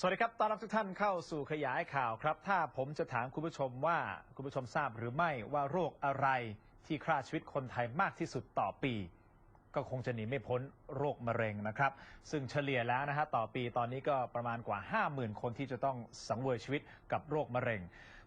สวัสดีครับ ต้อนรับทุกท่านเข้าสู่ขยายข่าวครับ ถ้าผมจะถามคุณผู้ชมว่าคุณผู้ชมทราบหรือไม่ว่าโรคอะไรที่ฆ่าชีวิตคนไทยมากที่สุดต่อปี ก็คงจะหนีไม่พ้นโรคมะเร็งนะครับ ซึ่งเฉลี่ยแล้วนะฮะต่อปีตอนนี้ก็ประมาณกว่า 50,000 คนที่จะต้องสังเวยชีวิตกับโรคมะเร็ง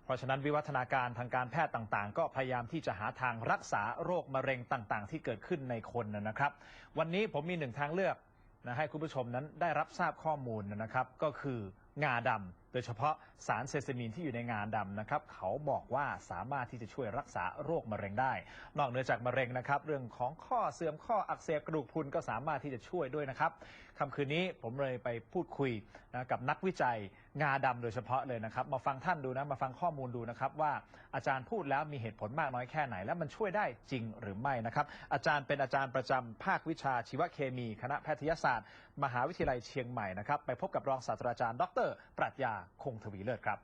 เพราะฉะนั้นวิวัฒนาการทางการแพทย์ต่างๆ ก็พยายามที่จะหาทางรักษาโรคมะเร็งต่างๆ ที่เกิดขึ้นในคนนะครับ วันนี้ผมมีหนึ่งทางเลือก นะให้คุณผู้ชมนั้นได้รับทราบข้อมูลนะครับ ก็คืองาดำโดยเฉพาะสารเซซามีนที่อยู่ในงาดำนะครับ เขาบอกว่าสามารถที่จะช่วยรักษาโรคมะเร็งได้ นอกเหนือจากมะเร็งนะครับ เรื่องของข้อเสื่อมข้ออักเสบกระดูกพรุนก็สามารถที่จะช่วยด้วยนะครับค่ำคืนนี้ผมเลยไปพูดคุยนะกับนักวิจัยงาดำโดยเฉพาะเลยนะครับ มาฟังท่านดูนะมาฟังข้อมูลดูนะครับว่าอาจารย์พูดแล้วมีเหตุผลมากน้อยแค่ไหน และมันช่วยได้จริงหรือไม่นะครับ อาจารย์เป็นอาจารย์ประจำภาควิชาชีวเคมี คณะแพทยศาสตร์ มหาวิทยาลัยเชียงใหม่นะครับไปพบกับรองศาสตราจารย์ ดร ปรัชญาคงทวีเลิศครับ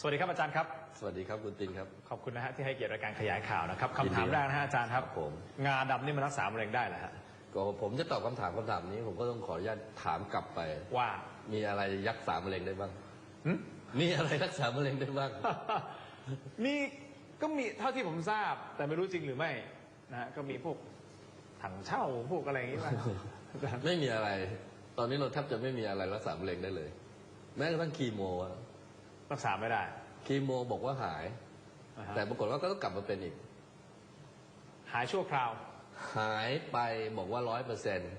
สวัสดีครับอาจารย์ครับ สวัสดีครับคุณตินครับ ขอบคุณนะฮะที่ให้เกียรติรายการขยายข่าวนะครับยินดีคำถามแรกนะฮะอาจารย์ครับครับผมงาดำนี่มันรักษามะเร็งได้เหรอฮะก็ผมจะตอบคำถามคำถามนี้ ผมก็ต้องขออนุญาตถามกลับไป ว่ามีอะไรยักษามะเร็งได้บ้างหึมีอะไรรักษามะเร็งได้บ้างมีก็มีเท่าที่ผมทราบ แต่ไม่รู้จริงหรือไม่นะฮะก็มีพวก ถังเช่าพวกอะไรอย่างนี้ป่ะไม่มีอะไร ตอนนี้เราแทบจะไม่มีอะไรรักษามะเร็งได้เลย แม้กระทั่งคีโมอะรักษาไม่ได้คีโมบอกว่าหายนะฮะแต่ปรากฏว่าก็ต้องกลับมาเป็นอีก หายชั่วคราวหายไปบอกว่าร้อยเปอร์เซ็นต์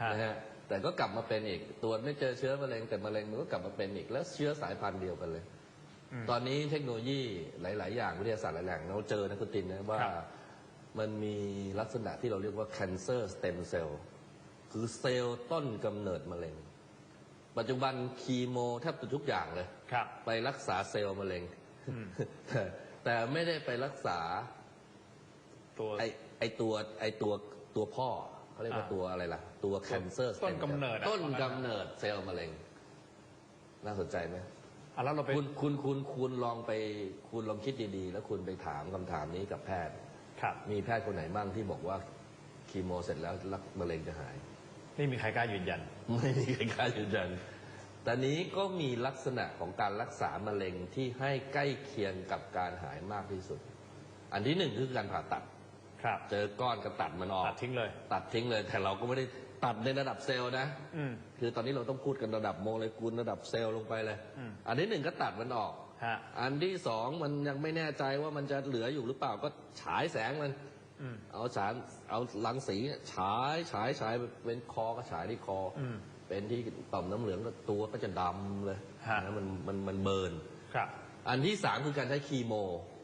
ฮะนะฮะแต่ก็กลับมาเป็นอีกตรวจไม่เจอเชื้อมะเร็งแต่มะเร็งมันก็กลับมาเป็นอีก แล้วเชื้อสายพันธุ์เดียวกันเลย ม ตอนนี้เทคโนโลยีหลาย ๆ อย่างวิทยาศาสตร์หลายๆอย่างเราเจอนะคุณตินนะว่า ครับ มันมีลักษณะที่เราเรียกว่า cancer stem cell คือเซลล์ต้นกำเนิดมะเร็ง ปัจจุบันคีโมแทบจะทุกอย่างเลย ครับ ไปรักษาเซลล์มะเร็ง อืม แต่แต่ไม่ได้ไปรักษา ตัว ไอไอตัวไอตัวตัวพ่อเขาเรียกว่าอ่าตัวอะไรล่ะ ตัว cancer ต้น stem กำเนิด cell อะต้นว่างั้นกำเนิดเซลล์มะเร็ง น่าสนใจไหม อะแล้วเราไป คุณคุณคุณคุณลองไป คุณลองคิดดีๆ แล้วคุณไปถามคำถามนี้กับแพทย์ ครับ มีแพทย์คนไหนบ้างที่บอกว่าคีโมเสร็จแล้วรักมะเร็งจะหาย ไม่มีใครกล้ายืนยัน ไม่มีใครกล้ายืนยันแต่นี้ก็มีลักษณะของการรักษามะเร็งที่ให้ใกล้เคียงกับการหายมากที่สุด อันที่หนึ่งคือการผ่าตัด ครับ เจอก้อนก็ตัดมันออก ตัดทิ้งเลย ตัดทิ้งเลย แต่เราก็ไม่ได้ ตัดในระดับเซลล์นะอืม คือตอนนี้เราต้องพูดกันระดับโมเลกุลระดับเซลล์ลงไปเลยอืม อันที่หนึ่งก็ตัดมันออก ฮะ อันที่สองมันยังไม่แน่ใจว่ามันจะเหลืออยู่หรือเปล่าก็ฉายแสงมัน อืม เอาสารเอารังสีเนี่ยฉายฉายฉายเป็นคอก็ฉายที่คอออืมเป็นที่ต่อมน้ำเหลืองก็ตัวก็จะดำเลยฮะ นะมันมันมันเบิร์นครับ อันที่สามคือการใช้คีโม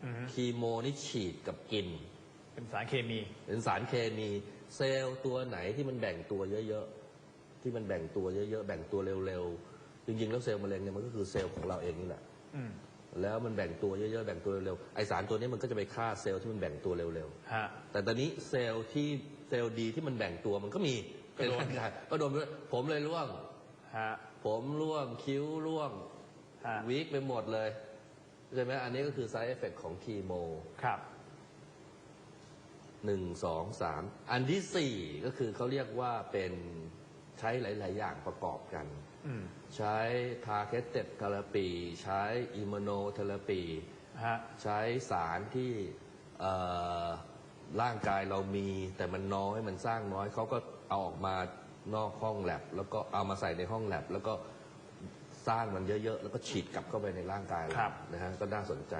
อือฮึ คีโมนี่ฉีดกับกิน เป็นสารเคมี เป็นสารเคมี เซลล์ตัวไหนที่มันแบ่งตัวเยอะๆ ที่มันแบ่งตัวเยอะๆ แบ่งตัวเร็วๆ จริงๆ แล้วเซลล์มะเร็งเนี่ยมันก็คือเซลล์ของเราเองนี่แหละอืมแล้วมันแบ่งตัวเยอะๆ แบ่งตัวเร็วๆ ไอสารตัวนี้มันก็จะไปฆ่าเซลล์ที่มันแบ่งตัวเร็วฮะ ๆ แต่ตอนนี้เซลล์ที่เซลล์ดีที่มันแบ่งตัวมันก็มีก็โดน เป็นร่างกายก็โดนไปด้วยผมเลยร่วง ฮะ ผมร่วงคิ้วร่วงฮะ วีกไปหมดเลยใช่ไหมอันนี้ก็คือ side effect ของคีโม ครับ หนึ่งสองสามอันที่สี่ก็คือเขาเรียกว่าเป็นใช้หลาย ๆ อย่างประกอบกัน อืมใช้ targeted therapy ใช้ immunotherapy ฮะ ใช้สารที่เอ่อร่างกายเรามี แต่มันน้อยมันสร้างน้อยเขาก็เอาออกมานอกห้องแลบแล้วก็เอามาใส่ในห้องแลบแล้วก็สร้างมันเยอะ ๆ แล้วก็ฉีดกลับเข้าไปในร่างกายเราครับ นะฮะก็น่าสนใจ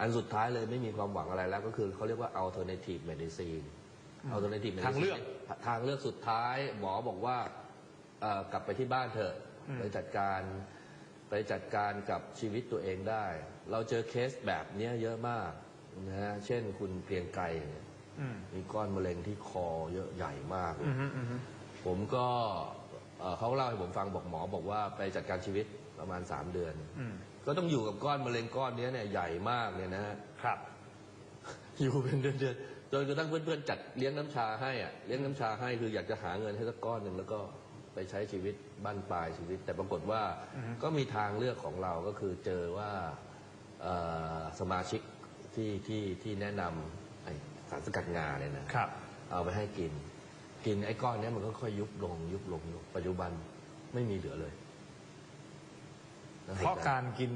อันสุดท้ายเลยไม่มีความหวังอะไรแล้ว ก็คือเขาเรียกว่า alternative medicine alternative medicine ทางเลือกทางเลือกสุดท้ายหมอบอกว่าเอ่อกลับไปที่บ้านเถอะอืมไปจัดการไปจัดการกับชีวิตตัวเองได้ เราเจอเคสแบบเนี้ยเยอะมากนะฮะเช่นคุณเพียงไกรเนี่ยอืมมีก้อนมะเร็งที่คอเยอะใหญ่มากเลอืยมฮึอืมฮึผมก็เอ่อเขาเล่าให้ผมฟังบอกหมอบอกว่าไปจัดการชีวิตประมาณ3เดือนอืม ก็ต้องอยู่กับก้อนมะเร็งก้อนเนี้ยเนี่ยใหญ่มากเนี่ยนะฮะครับ อยู่เป็นเดือนๆจนกระทั่งเพื่อนๆจัดเลี้ยงน้ำชาให้อะเลี้ยงน้ำชาให้คืออยากจะหาเงินให้สักก้อนหนึ่งแล้วก็ไปใช้ชีวิตบ้านปลายชีวิต แต่ปรากฏว่าอือฮึ ก็มีทางเลือกของเราก็คือเจอว่าเอ่อสมาชิกที่ที่ที่แนะนำไอ้สารสกัดงาเนี่ยนะ ครับ เอาไปให้กิน กินไอ้ก้อนเนี้ยมันก็ค่อยยุบลงยุบลงยุบปัจจุบันไม่มีเหลือเลยน่ เพราะสนใจการกิน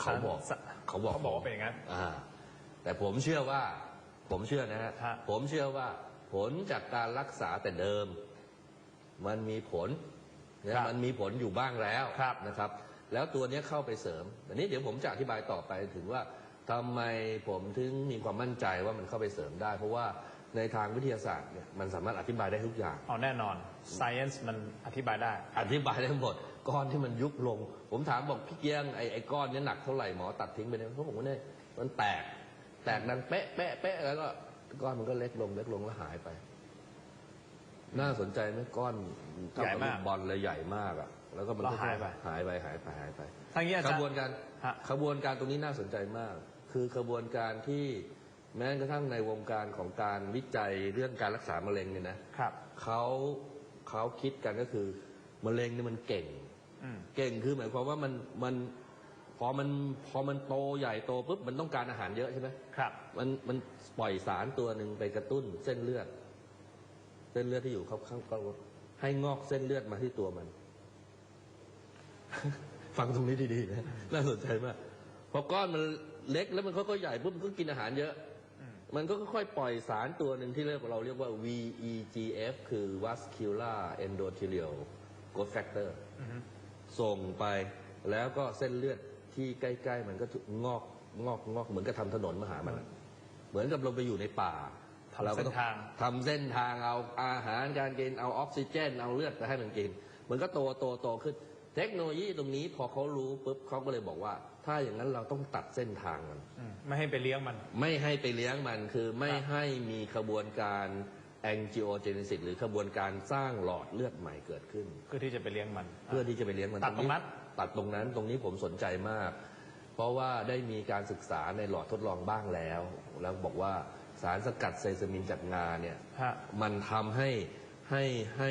เขาบอกสะเขาบอกเขาบอกว่าเป็นอย่างนั้นอ่าแต่ผมเชื่อว่า ผมเชื่อนะฮะฮะผมเชื่อว่าผลจากการรักษาแต่เดิม มันมีผลนะมันมีผลอยู่บ้างแล้วครับนะครับ แล้วตัวเนี้ยเข้าไปเสริมอันนี้เดี๋ยวผมจะอธิบายต่อไปถึงว่าทำไมผมถึงมีความมั่นใจว่ามันเข้าไปเสริมได้ เพราะว่าในทางวิทยาศาสตร์เนี่ยมันสามารถอธิบายได้ทุกอย่างเอาแน่นอน science มันอธิบายได้ อธิบายได้หมด ก้อนที่มันยุบลง ผมถามบอกพี่เกียงไอ้ไอ้ก้อนเนี้หนักเท่าไหร่หมอตัดทิ้งไปเนี่ยเขาบอกว่าเนี่ยมันแตก แตกดังเป๊ะเป๊ะเป๊ะแล้วก็ก้อนมันก็เล็กลงเล็กลงแล้วหายไป น่าสนใจไหมก้อนเท่ใหญ่กับมาลูกกบอลเลยใหญ่มากอะ แล้วก็มันแล้วก็หายไปหายไปหายไปหายไปทางนี้อาขจารย์บวนการฮะขบวนการตรงนี้น่าสนใจมาก คือขบวนการที่แม้กระทั่งในวงการของการวิจัยเรื่องการรักษามะเร็งเนี่ยนะครับเขาเขาคิดกันก็คือมะเร็งเนี่ยมันเก่งอืม เก่งคือหมายความว่ามันมันพอมันพอมันโตใหญ่โตปุ๊บมันต้องการอาหารเยอะใช่ไหมครับ มันมันปล่อยสารตัวหนึ่งไปกระตุ้นเส้นเลือด เส้นเลือดที่อยู่ข้างข้างก็ให้งอกเส้นเลือดมาที่ตัวมัน ฟังตรงนี้ดีๆนะน่าสนใจมากพอก้อนมันเล็กแล้วมันค่อยๆใหญ่ปุ๊บมันก็กินอาหารเยอะอืมมันก็ค่อยๆปล่อยสารตัวหนึ่งที่เรียกว่าเราเรียกว่า VEGF คือ vascular endothelial growth factor อือฮึ ส่งไป แล้วก็เส้นเลือดที่ใกล้ ๆ มันก็งอกงอกงอกเหมือนกับทำถนนมาหามันอะเหมือนกับลงไปอยู่ในป่าทำรก็เส้นต้องทาง ทำเส้นทางเอาอาหารการกินเอาออกซิเจน เอาเลือดไปให้มันกิน มันก็โตโตโตขึ้น เทคโนโลยีตรงนี้พอเขารู้ปุ๊บเขาก็เลยบอกว่า ถ้าอย่างนั้นเราต้องตัดเส้นทางมัน อืมไม่ให้ไปเลี้ยงมัน ไม่ให้ไปเลี้ยงมันคือไม่ครับ ให้มีขบวนการ angiogenesis หรือขบวนการสร้างหลอดเลือดใหม่เกิดขึ้น เพื่อที่จะไปเลี้ยงมัน เพื่อที่จะไปเลี้ยงมันตัดตรงนั้นตัดตรงนั้นตรงนี้ผมสนใจมาก เพราะว่าได้มีการศึกษาในหลอดทดลองบ้างแล้ว แล้วบอกว่าสารสกัดเซซามินจากงาเนี่ยฮะ มันทำให้ให้ให้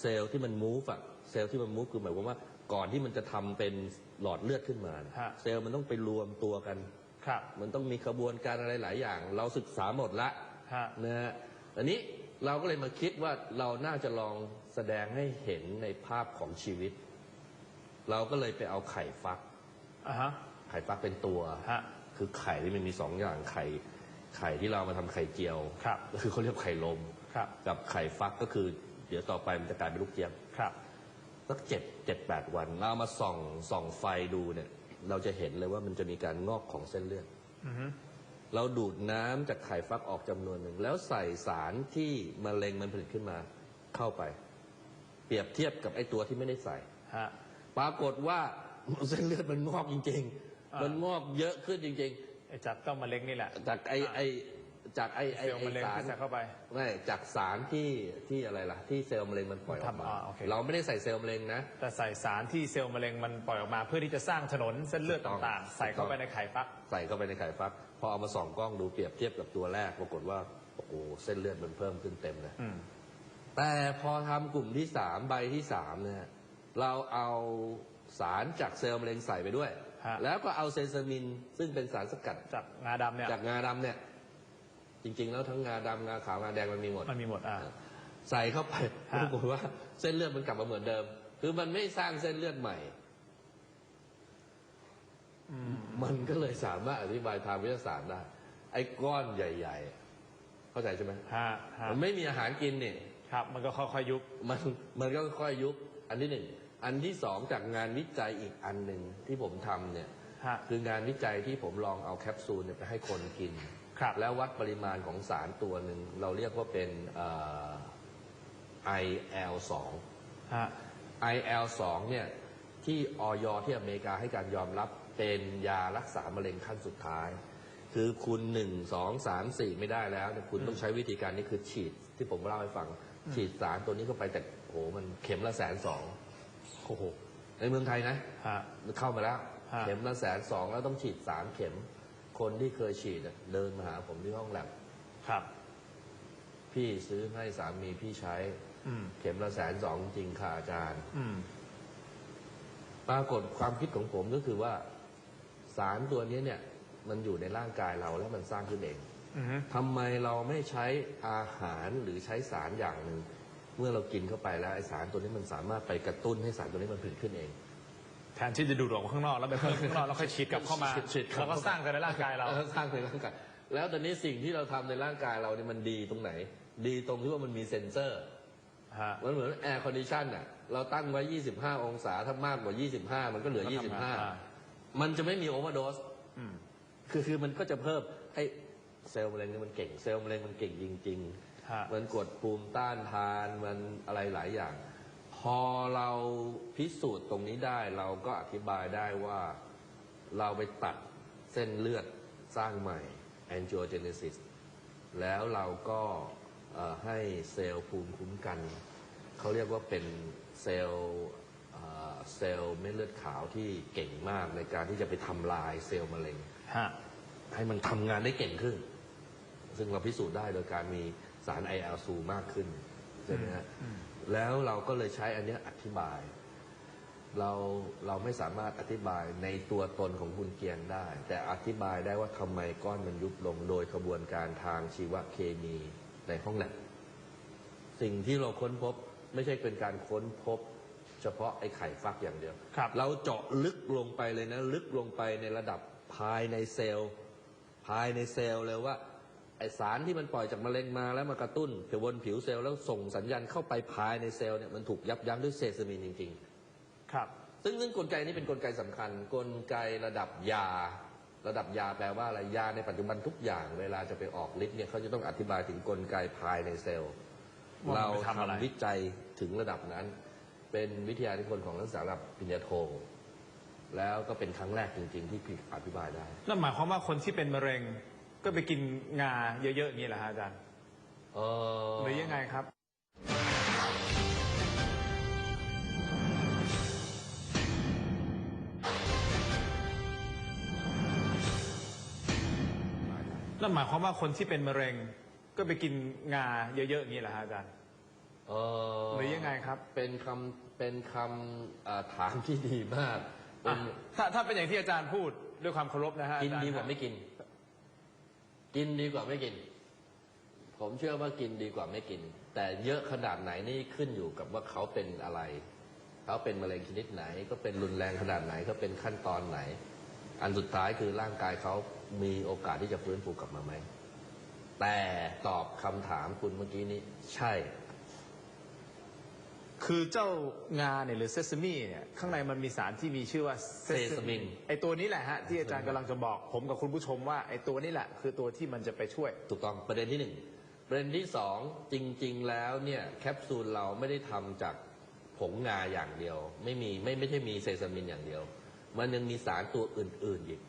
เซลล์ที่มันมูฟอะเซลล์ที่มันมูฟคือหมายความว่าก่อนที่มันจะทำเป็นหลอดเลือดขึ้นมาเนี่ยฮะ เซลล์มันต้องไปรวมตัวกัน ครับมันต้องมีขบวนการอะไรหลายอย่าง เราศึกษาหมดละ ฮะ นะฮะอันนี้ เราก็เลยมาคิดว่าเราน่าจะลองแสดงให้เห็นในภาพของชีวิต เราก็เลยไปเอาไข่ฟัก อ่าฮะ ไข่ฟักเป็นตัวฮะ คือไข่ที่มันมีสองอย่างไข่ไข่ที่เรามาทำไข่เจียวครับ ก็คือเขาเรียกไข่ลม ครับ กับไข่ฟักก็คือ เดี๋ยวต่อไปมันจะกลายเป็นลูกเจี๊ยบครับ สักเจ็ดเจ็ดแปดวัน เราเอามาส่องส่องไฟดูเนี่ย เราจะเห็นเลยว่ามันจะมีการงอกของเส้นเลือด อือฮึ เราดูดน้ำจากไข่ฟักออกจำนวนหนึ่ง แล้วใส่สารที่มะเร็งมันผลิตขึ้นมาเข้าไป เปรียบเทียบกับไอ้ตัวที่ไม่ได้ใส่ฮะปรากฏว่าเส้นเลือดมันงอกจริงอ่าๆมันงอกเยอะขึ้นจริงไอ้จากต้อมมะเร็งนี่แหละๆจากไอ้อ่าไอ้ จากไอ้ไอ้เซลล์ไอ้มะเร็งสารที่ใส่เข้าไป ไม่จากสารที่ที่อะไรล่ะ ที่เซลล์มะเร็งมันปล่อยออกมาทำอ่าโอเค เราไม่ได้ใส่เซลล์มะเร็งนะ แต่ใส่สารที่เซลล์มะเร็งมันปล่อยออกมาเพื่อที่จะสร้างถนนเส้นเลือดถูกต้องต่างๆใส่เข้าไปในไข่ฟัก ใส่เข้าไปในไข่ฟักพอเอามาส่องกล้องดูเปรียบเทียบกับตัวแรกปรากฏว่าโอ้โหเส้นเลือดมันเพิ่มขึ้นเต็มเลย อืม แต่พอทำกลุ่มที่สามใบที่สามเนี่ยเราเอาสารจากเซลล์มะเร็งใส่ไปด้วย ฮะ แล้วก็เอาเซซามินซึ่งเป็นสารสกัดจากงาดำเนี่ย จากงาดำเนี่ย จริง ๆ แล้วทั้งงาดำงาขาวงาแดงมันมีหมด มันมีหมดอ่า ใส่เข้าไปฮะปรากฏว่าเส้นเลือดมันกลับมาเหมือนเดิม คือมันไม่สร้างเส้นเลือดใหม่ อืม มันก็เลยสามารถอธิบายทางวิทยาศาสตร์ได้ ไอ้ก้อนใหญ่ ๆ เข้าใจใช่ไหมฮะฮะมันไม่มีอาหารกินเนี่ย ครับ มันก็ค่อยๆยุบ มันมันก็ค่อยยุบอันที่หนึ่ง อันที่สองจากงานวิจัยอีกอันหนึ่งที่ผมทำเนี่ย ฮะ คืองานวิจัยที่ผมลองเอาแคปซูลเนี่ยไปให้คนกิน ครับ แล้ววัดปริมาณของสารตัวหนึ่ง เราเรียกว่าเป็นเอ่อ IL2 ฮะ IL2 เนี่ยที่ออยที่อเมริกาให้การยอมรับเป็นยารักษามะเร็งขั้นสุดท้าย คือคุณหนึ่งสองสามสี่ไม่ได้แล้วเนี่ยคุณต้องใช้วิธีการนี้คือฉีดที่ผมเล่าให้ฟัง ฉีดสารตัวนี้เข้าไปแต่โอ้โหมันเข็มละแสนสองโอ้โหในเมืองไทยนะฮะ เข้ามาแล้ว ฮะ เข็มละแสนสองแล้วต้องฉีดสามเข็ม คนที่เคยฉีดอะเดินมาหาผมที่ห้องแลบครับ พี่ซื้อให้สามีพี่ใช้ อืม เข็มละแสนสองจริงค่ะอาจารย์ อืม ปรากฏความคิดของผมก็คือว่า สารตัวนี้เนี่ย มันอยู่ในร่างกายเราแล้วมันสร้างขึ้นเองอือฮึทำไมเราไม่ใช้อาหารหรือใช้สารอย่างหนึ่งเมื่อเรากินเข้าไปแล้วไอสารตัวนี้มันสามารถไปกระตุ้นให้สารตัวนี้มันผลิตขึ้นเอง แทนที่จะดูดออกมาข้างนอกแล้วไปเพิ่มข้างนอกแล้วค่อยฉีดกลับเข้ามาฉีดฉีดเข้า แล้วก็สร้างแต่ในร่างกายเราออสร้างในร่างกายแล้วตอนนี้สิ่งที่เราทำในร่างกายเราเนี่ยมันดีตรงไหน ดีตรงที่ว่ามันมีเซ็นเซอร์ ฮะ มันเหมือนแอร์คอนดิชันอะเราตั้งไว้ 25 องศาถ้ามากกว่า 25 มันก็เหลือก็ทำงานอ่า 25 มันจะไม่มีโอเวอร์โดสอืม คือคือมันก็จะเพิ่มไอ้เซลล์มะเร็งเนี่ยมันเก่ง เซลล์มะเร็งมันเก่งจริง ฮะ ๆ มันกดภูมิต้านทานมันอะไรหลายอย่าง พอเราพิสูจน์ตรงนี้ได้เราก็อธิบายได้ว่าเราไปตัดเส้นเลือดสร้างใหม่ angiogenesis แล้วเราก็เอ่อให้เซลล์ภูมิคุ้มกัน เขาเรียกว่าเป็นเซลล์เอ่อเซลล์เม็ดเลือดขาวที่เก่งมากในการที่จะไปทำลายเซลล์มะเร็งฮะให้มันทำงานได้เก่งขึ้น ซึ่งเราพิสูจน์ได้โดยการมีสาร IL-2 มากขึ้นใช่ไหมฮะ แล้วเราก็เลยใช้อันเนี้ยอธิบาย เราเราไม่สามารถอธิบายในตัวตนของคุณเกียงได้ แต่อธิบายได้ว่าทำไมก้อนมันยุบลงโดยกระบวนการทางชีวเคมีในห้องแลบสิ่งที่เราค้นพบไม่ใช่เป็นการค้นพบ เฉพาะไอ้ไข่ฟักอย่างเดียว ครับ เราเจาะลึกลงไปเลยนะ ลึกลงไปในระดับภายในเซลล์ ภายในเซลล์เลยว่า ไอสารที่มันปล่อยจากมะเร็งมาแล้วมากระตุ้นไปบนผิวเซลล์แล้วส่งสัญญาณเข้าไปภายในเซลล์เนี่ยมันถูกยับยั้งด้วยเซซามินจริงครับๆซึ่งซึ่งกลไกนี้เป็นกลไกสำคัญ กลไกระดับยา ระดับยาแปลว่าอะไรยาในปัจจุบันทุกอย่าง เวลาจะไปออกฤทธิ์เนี่ยเขาจะต้องอธิบายถึงกลไกภายในเซลล์ว่าเรามันไปทำอะไรทำวิจัยถึงระดับนั้น เป็นวิทยานิพนธ์ของนักศึกษาระดับปริญญาโทแล้วก็เป็นครั้งแรกจริง ๆ ที่อธิบายได้นั่นหมายความว่าคนที่เป็นมะเร็ง ก็ไปกินงาเยอะๆอย่างนี้เหรอฮะอาจารย์เออหรือยังไงครับ นั่นหมายความว่าคนที่เป็นมะเร็ง ก็ไปกินงาเยอะๆอย่างนี้เหรอฮะอาจารย์เออหรือยังไงครับ เป็นคำเป็นคำเอ่อถามที่ดีมากเป็อะนถ้าถ้าเป็นอย่างที่อาจารย์พูดด้วยความเคารพนะฮะกินอจรย์ดีกว่าไม่กิน กินดีกว่าไม่กิน ผมเชื่อว่ากินดีกว่าไม่กิน แต่เยอะขนาดไหนนี่ขึ้นอยู่กับว่าเขาเป็นอะไร เขาเป็นมะเร็งชนิดไหน ก็เป็นรุนแรงขนาดไหนก็เป็นขั้นตอนไหน อันสุดท้ายคือร่างกายเขามีโอกาสที่จะฟื้นฟูกลับมาไหมแต่ตอบคำถามคุณเมื่อกี้นี้ ใช่ คือเจ้างาเนี่ยหรือเซซามิเนี่ยข้างในมันมีสารที่มีชื่อว่า Sesame ไอตัวนี้แหละฮะที่อาจารย์กำลังจะบอกผมกับคุณผู้ชมว่าไอตัวนี้แหละ คือตัวที่มันจะไปช่วย ถูกต้องประเด็นที่หนึ่งประเด็นที่สองจริง ๆ แล้วเนี่ยแคปซูลเราไม่ได้ทำจากผงงาอย่างเดียว ไม่มีไม่ไม่ใช่มีเซซามินอย่างเดียว มันยังมีสารตัวอื่น ๆ อีก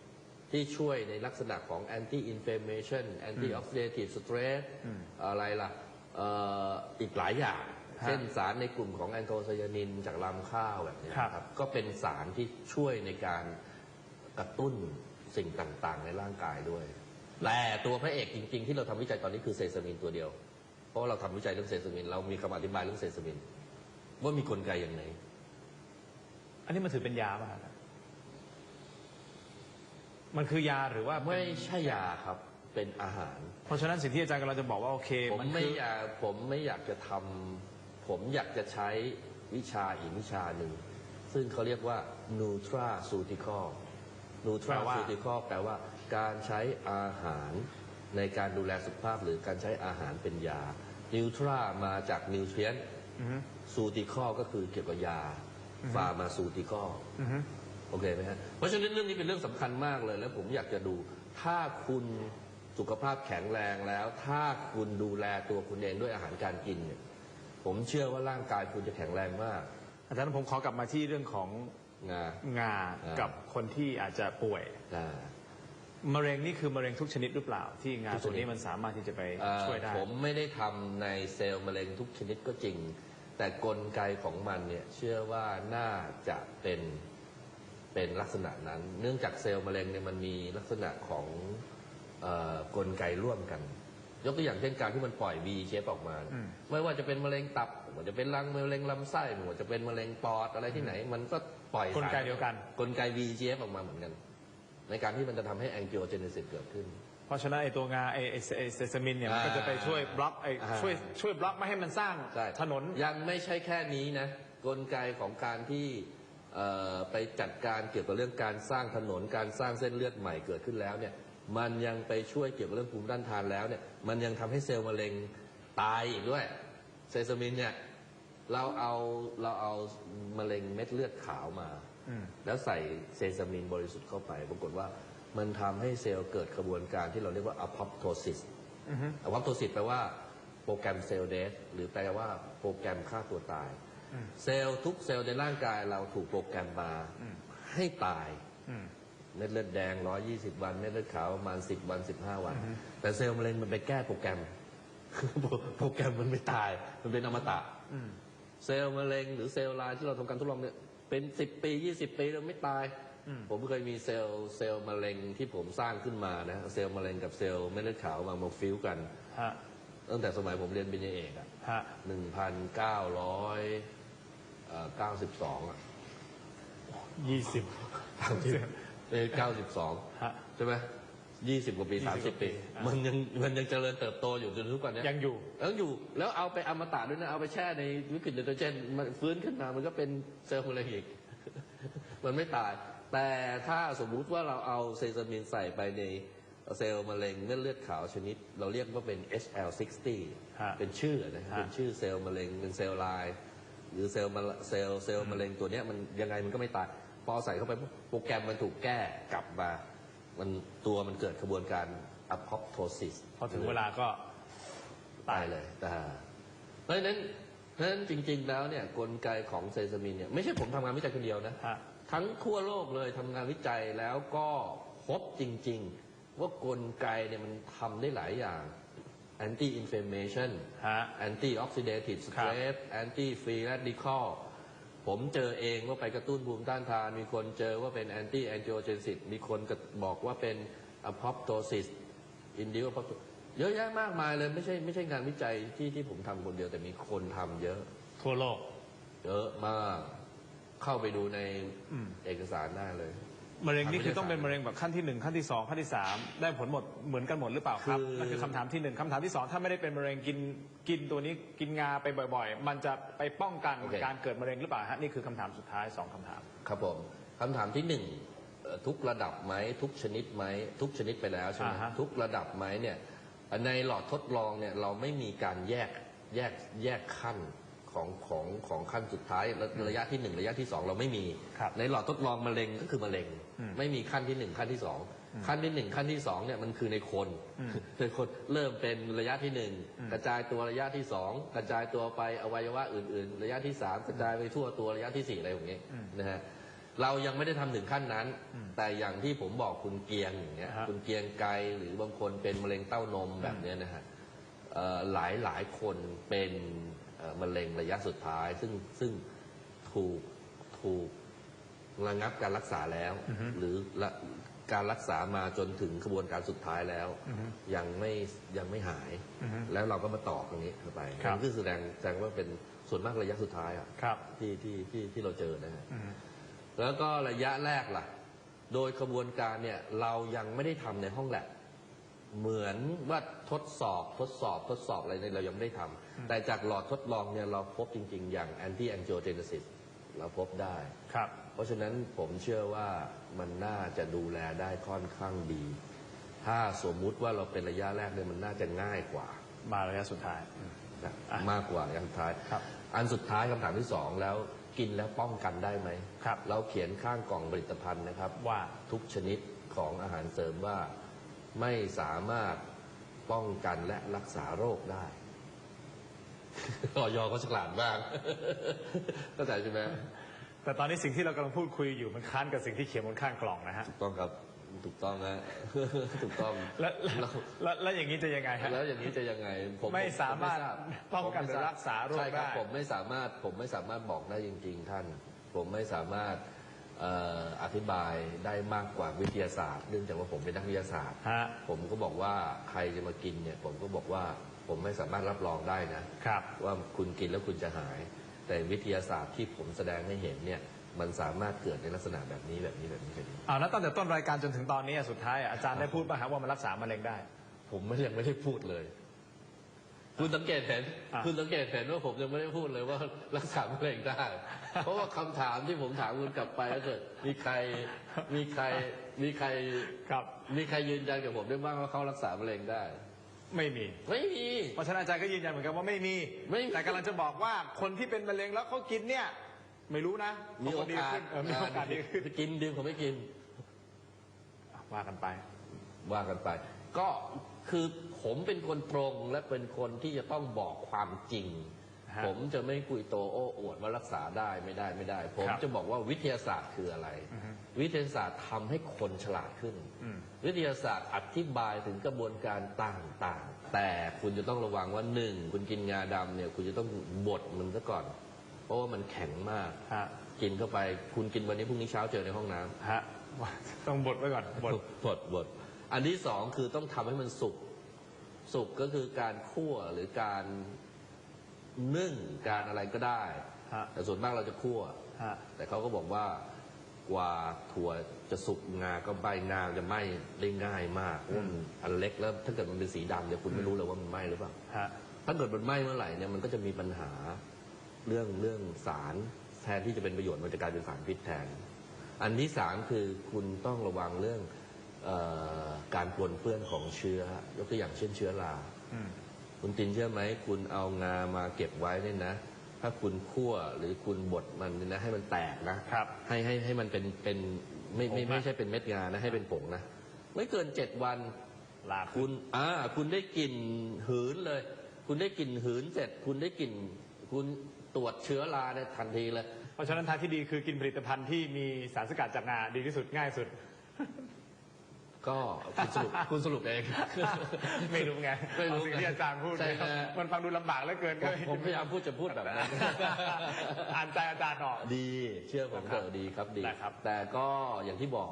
ที่ช่วยในลักษณะของ anti inflammation anti oxidative stress อืมอะไรล่ะเอ่ออีกหลายอย่างฮะ เช่นสารในกลุ่มของแอนโทไซยานินจากลำข้าวแบบเนี้ยครับครับ ก็เป็นสารที่ช่วยในการกระตุ้นสิ่งต่างๆ ในร่างกายด้วย แต่ตัวพระเอกจริง ๆ ที่เราทำวิจัยตอนนี้คือเซซามินตัวเดียว เพราะว่าเราทำวิจัยเรื่องเซซามิน เรามีคำอธิบายเรื่องเซซามิน ว่ามีกลไกอย่างไรอันนี้มันถือเป็นยาป่ะครับมันคือยาหรือว่าเป็นไม่ใช่ยาครับเป็นอาหาร เพราะฉะนั้นสิ่งที่อาจารย์กำลังจะบอกว่าโอเค ผมมันไม่คืออยากผมไม่อยากจะทำ ผมอยากจะใช้วิชาอีกวิชาหนึ่ง ซึ่งเขาเรียกว่า nutraceutical nutraceutical แปลว่าการใช้อาหารในการดูแลสุขภาพหรือการใช้อาหารเป็นยา nutra มาจาก nutrient อือฮึ ceutical ก็คือเกี่ยวกับยา pharmaceutical อือฮึโอเคไหมฮะเพราะฉะนั้นเรื่องนี้เป็นเรื่องสำคัญมากเลย แล้วผมอยากจะดู ถ้าคุณสุขภาพแข็งแรงแล้ว ถ้าคุณดูแลตัวคุณเองด้วยอาหารการกินเนี่ย ผมเชื่อว่าร่างกายคุณจะแข็งแรงมากอาจารย์ผมขอกลับมาที่เรื่องของนะ งาอ่ากั กับคนที่อาจจะป่วยนะ มะเร็งนี่คือมะเร็งทุกชนิดหรือเปล่า ที่งาทุกชนิด ตัวนี้มันสามารถที่จะไปเอ่อช่วยได้ ผมไม่ได้ทำในเซลล์มะเร็งทุกชนิดก็จริง แต่กลไกของมันเนี่ยเชื่อว่าน่าจะเป็นเป็นลักษณะนั้น เนื่องจากเซลล์มะเร็งเนี่ยมันมีลักษณะของเอ่อกลไกร่วมกัน ยกตัวอย่างเช่นการที่มันปล่อย V shape ออกมา อืม ไม่ว่าจะเป็นมะเร็งตับไม่ว่าจะเป็นรังมะเร็งลำไส้ไม่ว่าจะเป็นมะเร็งปอดอะไรที่ไหน มันก็ปล่อยกลไกสารเดียวกัน กลไก V shape ออกมาเหมือนกัน ในการที่มันจะทำให้ angiogenesis เกิดขึ้น เพราะฉะนั้นไอ้ตัวงาไอ้ไอ้ไอ้เซซามินเนี่ยมันก็จะไปช่วยบล็อกไอ้อ่า ช่วยช่วยบล็อกไม่ให้มันสร้างใช่ถนน ยังไม่ใช่แค่นี้นะ กลไกของการที่เอ่อไปจัดการเกี่ยวกับเรื่องการสร้างถนนการสร้างเส้นเลือดใหม่เกิดขึ้นแล้วเนี่ย มันยังไปช่วยเกี่ยวกับเรื่องภูมิต้านทานแล้วเนี่ย มันยังทำให้เซลล์มะเร็งตายอีกด้วย เซซามินเนี่ย เราเอาเราเอามะเร็งเม็ดเลือดขาวมา อืม แล้วใส่เซซามินบริสุทธิ์เข้าไป ปรากฏว่ามันทำให้เซลล์เกิดกระบวนการที่เราเรียกว่า apoptosis อือฮึ apoptosis แปลว่าโปรแกรมเซลล์เดธหรือแปลว่าโปรแกรมฆ่าตัวตาย อืม เซลล์ทุกเซลล์ในร่างกายเราถูกโปรแกรมมาอืม ให้ตาย อืม เม็ดเลือดแดง 120 วัน เม็ดเลือดขาวประมาณ 10 วัน 15 วันอือฮึแต่เซลล์มะเร็งมันไปแก้โปรแกรม โปรแกรมมันไม่ตาย มันเป็นอมตะอืมเซลล์มะเร็งหรือเซลล์ลายที่เราทำการทดลองเนี่ยเป็นสิบปียี่สิบปีแล้วไม่ตายอืมผมเคยมีเซลล์เซลล์มะเร็งที่ผมสร้างขึ้นมานะเซลล์มะเร็งกับเซลล์เม็ดเลือดขาวมามาฟิวกันฮะตั้งแต่สมัยผมเรียนปริญญาเอกอะฮะหนึ่งพันเก้าร้อยเก้าสิบสองอะยี่สิบ เก้าสิบสองฮะ ใช่ไหมยี่สิบกว่าปี20สามสิบกว่าปี ปีอะ มันยังมันยังเจริญเติบโตอยู่จนถึงทุกวันเนี้ยยังอยู่ยังอยู่แล้วเอาไปอมตะด้วยนะ เอาไปแช่ในวิกฤตไนโตรเจนมันฟื้นขึ้นมามันก็เป็นเซลล์มะเร็งอีก มันไม่ตาย แต่ถ้าสมมุติว่าเราเอาเซซามินใส่ไปในเซลล์มะเร็งเม็ดเลือดขาวชนิด เราเรียกว่าเป็น HL60 ฮะเป็นชื่อนะฮะ เป็นชื่อเซลล์มะเร็งเป็นเซลล์ลาย หรือเซลล์มะเซลล์เซลล์มะเร็งตัวเนี้ยมันยังไงมันก็ไม่ตายพ อใส่เข้าไปปุ๊บโปรแกรมมันถูกแก้กลับมา มันตัวมันเกิดกระบวนการ apoptosis พอถึงเวลาก็ตายเลยตายเพราะฉะนั้นเพราะฉะนั้นจริง ๆ แล้วเนี่ยกลไกของเซซามินเนี่ยไม่ใช่ผมทำงานวิจัยคนเดียวนะฮะทั้งทั่วโลกเลยทำงานวิจัยแล้วก็พบจริง ๆ ว่ากลไกเนี่ยมันทำได้หลายอย่าง anti inflammation ฮะ anti oxidative ครับ stress anti free radical ผมเจอเองว่าไปกระตุ้นภูมิต้านทาน มีคนเจอว่าเป็น anti angiogenesis มีคนก็บอกว่าเป็น apoptosis induced apoptosis เยอะแยะมากมายเลยไม่ใช่ไม่ใช่งานวิจัยที่ที่ผมทำคนเดียวแต่มีคนทำเยอะ ทั่วโลก เยอะมาก เข้าไปดูในอืมเอกสารได้เลย มะเร็งนี่คือต้องเป็นมะเร็งแบบขั้นที่หนึ่งขั้นที่สองขั้นที่สามได้ผลหมดเหมือนกันหมดหรือเปล่าครับคือ นั่นคือคำถามที่หนึ่งคำถามที่สองถ้าไม่ได้เป็นมะเร็งกินกินตัวนี้กินงาไปบ่อย ๆ มันจะไปป้องกันการเกิดมะเร็งหรือเปล่าฮะนี่คือคำถามสุดท้ายสองคำถาม ครับผมคำถามที่หนึ่งเอ่อทุกระดับไหมทุกชนิดไหมทุกชนิดไปแล้วใช่ไหมอ่าฮะ ทุกระดับไหมเนี่ยในหลอดทดลองเนี่ยเราไม่มีการแยกแยกแยกขั้น ของของของขั้นสุดท้ายระระยะที่หนึ่งระยะที่สองเราไม่มีครับในหลอดทดลองมะเร็งก็คือมะเร็งอืมไม่มีขั้นที่หนึ่งขั้นที่สองขั้นที่หนึ่งขั้นที่สองเนี่ยมันคือในคนอืมในคนเริ่มเป็นระยะที่หนึ่งอืมกระจายตัวระยะที่สองกระจายตัวไปอวัยวะอื่น ๆ ระยะที่สามกระจายไปทั่วตัวระยะที่สี่อะไรอย่างเงี้ยอืมนะฮะเรายังไม่ได้ทำถึงขั้นนั้นอืมแต่อย่างที่ผมบอกคุณเกียงอย่างเงี้ยอ่าฮะคุณเกียงไกรหรือบางคนเป็นมะเร็งเต้านมแบบเนี้ยนะฮะเอ่อหลายหลายคนเป็นเอ่อ มะเร็งระยะสุดท้าย ซึ่งซึ่งถูกถูกระงับการรักษาแล้วอือฮึหรือละการรักษามาจนถึงกระบวนการสุดท้ายแล้วอือฮึยังไม่ยังไม่หายอือฮึแล้วเราก็มาต่อตรงนี้เข้าไปครับนั่นคือแสดงแสดงว่าเป็นส่วนมากระยะสุดท้ายอะครับที่ที่ที่ที่เราเจอนะฮะอืมแล้วก็ระยะแรกล่ะ โดยกระบวนการเนี่ยเรายังไม่ได้ทำในห้องแลบ เหมือนว่าทดสอบทดสอบทดสอบอะไรเนี่ยเรายังไม่ได้ทำแต่จากหลอดทดลองเนี่ยเราพบจริง ๆ อย่าง anti angiogenesis เราพบได้ ครับ เพราะฉะนั้นผมเชื่อว่ามันน่าจะดูแลได้ค่อนข้างดี ถ้าสมมุติว่าเราเป็นระยะแรกเนี่ยมันน่าจะง่ายกว่ามาระยะสุดท้าย นะอะมากกว่าอย่างสุดท้าย ครับอันสุดท้ายคำถามที่สองแล้วกินแล้วป้องกันได้ไหมครับ เราเขียนข้างกล่องผลิตภัณฑ์นะครับ ว่าทุกชนิดของอาหารเสริมว่า ไม่สามารถป้องกันและรักษาโรคได้ออยก็ฉลาดบ้างเข้าใจใช่ไหมแต่ตอนนี้สิ่งที่เรากำลังพูดคุยอยู่มันค้านกับสิ่งที่เขียนบนข้างกล่องนะฮะถูกต้องครับถูกต้องนะถูกต้องแล้วแล้วแล้วแล้วอย่างนี้จะยังไงฮะแล้วอย่างนี้จะยังไงผมไม่สามารถผป้องกันผมหรือรักษาโรคใช่ครับได้ผมไม่สามารถผมไม่สามารถบอกได้จริง ๆ ท่าน ผมไม่สามารถเอ่ออธิบายได้มากกว่าวิทยาศาสตร์ เนื่องจากว่าผมเป็นนักวิทยาศาสตร์ ฮะ ผมก็บอกว่าใครจะมากินเนี่ย ผมก็บอกว่าผมไม่สามารถรับรองได้นะ ครับ ว่าคุณกินแล้วคุณจะหาย แต่วิทยาศาสตร์ที่ผมแสดงให้เห็นเนี่ยมันสามารถเกิดในลักษณะแบบนี้แบบนี้แบบนี้แบบนี้ เอาแล้วตั้งแต่ต้นรายการจนถึงตอนนี้อะสุดท้ายอะอาจารย์ได้พูดป่ะครับว่ามันรักษามะเร็งได้ ผมไม่ยังไม่ได้พูดเลย คุณสังเกตเห็น อะ คุณสังเกตเห็นว่าผมยังไม่ได้พูดเลยว่ารักษามะเร็งได้ เพราะว่าคำถามที่ผมถามคุณกลับไปก็คือมีใครมีใครมีใครครับมีใครยืนยันกับผมได้บ้างว่าเขารักษามะเร็งได้ ไม่มี ไม่มี เพราะฉะนั้นอาจารย์ก็ยืนยันเหมือนกันว่าไม่มี ไม่มีแต่กำลังจะบอกว่าคนที่เป็นมะเร็งแล้วเขากินเนี่ย ไม่รู้นะมีโอกาสเขดีขึ้นเออมีโอกาสดีขึ้นกินดีกว่าไม่กิน ว่ากันไป ว่ากันไป ก็ คือผมเป็นคนตรงและเป็นคนที่จะต้องบอกความจริง ฮะ ผมจะไม่คุยโตโอ้อวดว่ารักษาได้ไม่ได้ไม่ได้ ผมครับจะบอกว่าวิทยาศาสตร์คืออะไร อือฮึ วิทยาศาสตร์ทำให้คนฉลาดขึ้น อืม วิทยาศาสตร์อธิบายถึงกระบวนการต่างๆ แต่คุณจะต้องระวังว่าหนึ่งคุณกินงาดำเนี่ยคุณจะต้องบดมันซะก่อน เพราะว่ามันแข็งมาก ฮะ กินเข้าไป คุณกินวันนี้พรุ่งนี้เช้าเจอในห้องน้ำฮะว่าต้องบดไว้ก่อนบด บดบด อันที่สองคือต้องทำให้มันสุก สุกก็คือการคั่วหรือการนึ่งการอะไรก็ได้ ฮะแต่ส่วนมากเราจะคั่ว ฮะแต่เขาก็บอกว่ากว่าถั่วจะสุกงาก็ใบงาจะไหม้ได้ง่ายมากเพราะว่ามันอันเล็กแล้วถ้าเกิดมันเป็นสีดำเนี่ยคุณไม่รู้เลยว่ามันไหม้หรือเปล่า ฮะ ถ้าเกิดมันไหม้เมื่อไหร่เนี่ยมันก็จะมีปัญหาเรื่องเรื่องสารแทนที่จะเป็นประโยชน์มันจะกลายเป็นสารพิษแทน อันที่สามคือคุณต้องระวังเรื่องเออ การปนเปื้อนของเชื้อยกตัวอย่างเช่นเชื้อราอืมคุณตินเชื่อไหมคุณเอางามาเก็บไว้เนี่ยนะ ถ้าคุณคั่วหรือคุณบดมันเนี่ยนะให้มันแตกนะครับ ให้ให้ให้มันเป็นเป็นไม่ไม่ผงอะไม่ใช่เป็นเม็ดงานะให้เป็นผงนะไม่เกินเจ็ดวันลาคุณอ่าคุณได้กลิ่นหืนเลย คุณได้กลิ่นหืนเสร็จ คุณได้กลิ่นคุณตรวจเชื้อราเนี่ยทันทีเลย เพราะฉะนั้นทางที่ดีคือกินผลิตภัณฑ์ที่มีสารสกัดจากงาดีที่สุดง่ายสุด ก็คุณสรุปคุณสรุปเอง ไม่รู้ไงไม่รู้เอาสิ่งที่อาจารย์พูดใช่เนี่ยฮะมันฟังดูลำบากเหลือเกินผก็มผมพยายามพูดจะพูดแบบนั้นอ่านใจอาจารย์ออกดี เชื่อผมเถอะดีครับดีนะครับแต่ก็อย่างที่บอก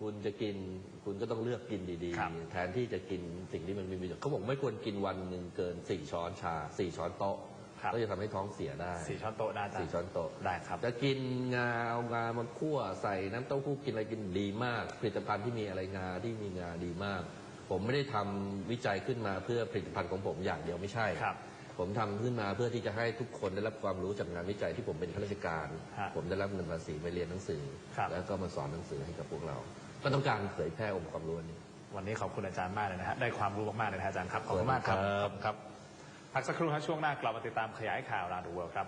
คุณจะกิน คุณก็ต้องเลือกกินดีครับๆแทนที่จะกินสิ่งที่มันมีประโยชน์เขาบอกไม่ควรกินวันหนึ่งเกินสี่ช้อนชาสี่ช้อนโต๊ะครับ ก็จะทำให้ท้องเสียได้สี่ช้อนโต๊ะนะอาจารสี่ย์ช้อนโต๊ะได้ครับ จะกินงาเอางามาคั่วใส่น้ำเต้าหู้กินอะไรกินดีมาก ผลิตภัณฑ์ที่มีอะไรงาที่มีงาดีมาก ผมไม่ได้ทำวิจัยขึ้นมาเพื่อผลิตภัณฑ์ของผมอย่างเดียวไม่ใช่ครับผมทำขึ้นมาเพื่อที่จะให้ทุกคนได้รับความรู้จากงานวิจัยที่ผมเป็นข้าราชการฮะผมได้รับเงินภาษีไปเรียนหนังสือครับแล้วก็มาสอนหนังสือให้กับพวกเรา ก็ต้องการเผยแพร่องค์ความรู้อันนี้ วันนี้ขอบคุณอาจารย์มากเลยนะฮะได้ความรู้มากๆเลยนะฮะอาจารย์ครับขอบคุณมากครับครับครับ พักสักครู่ครับช่วงหน้ากลับมาติดตามขยายข่าวราดูเวิลด์ครับ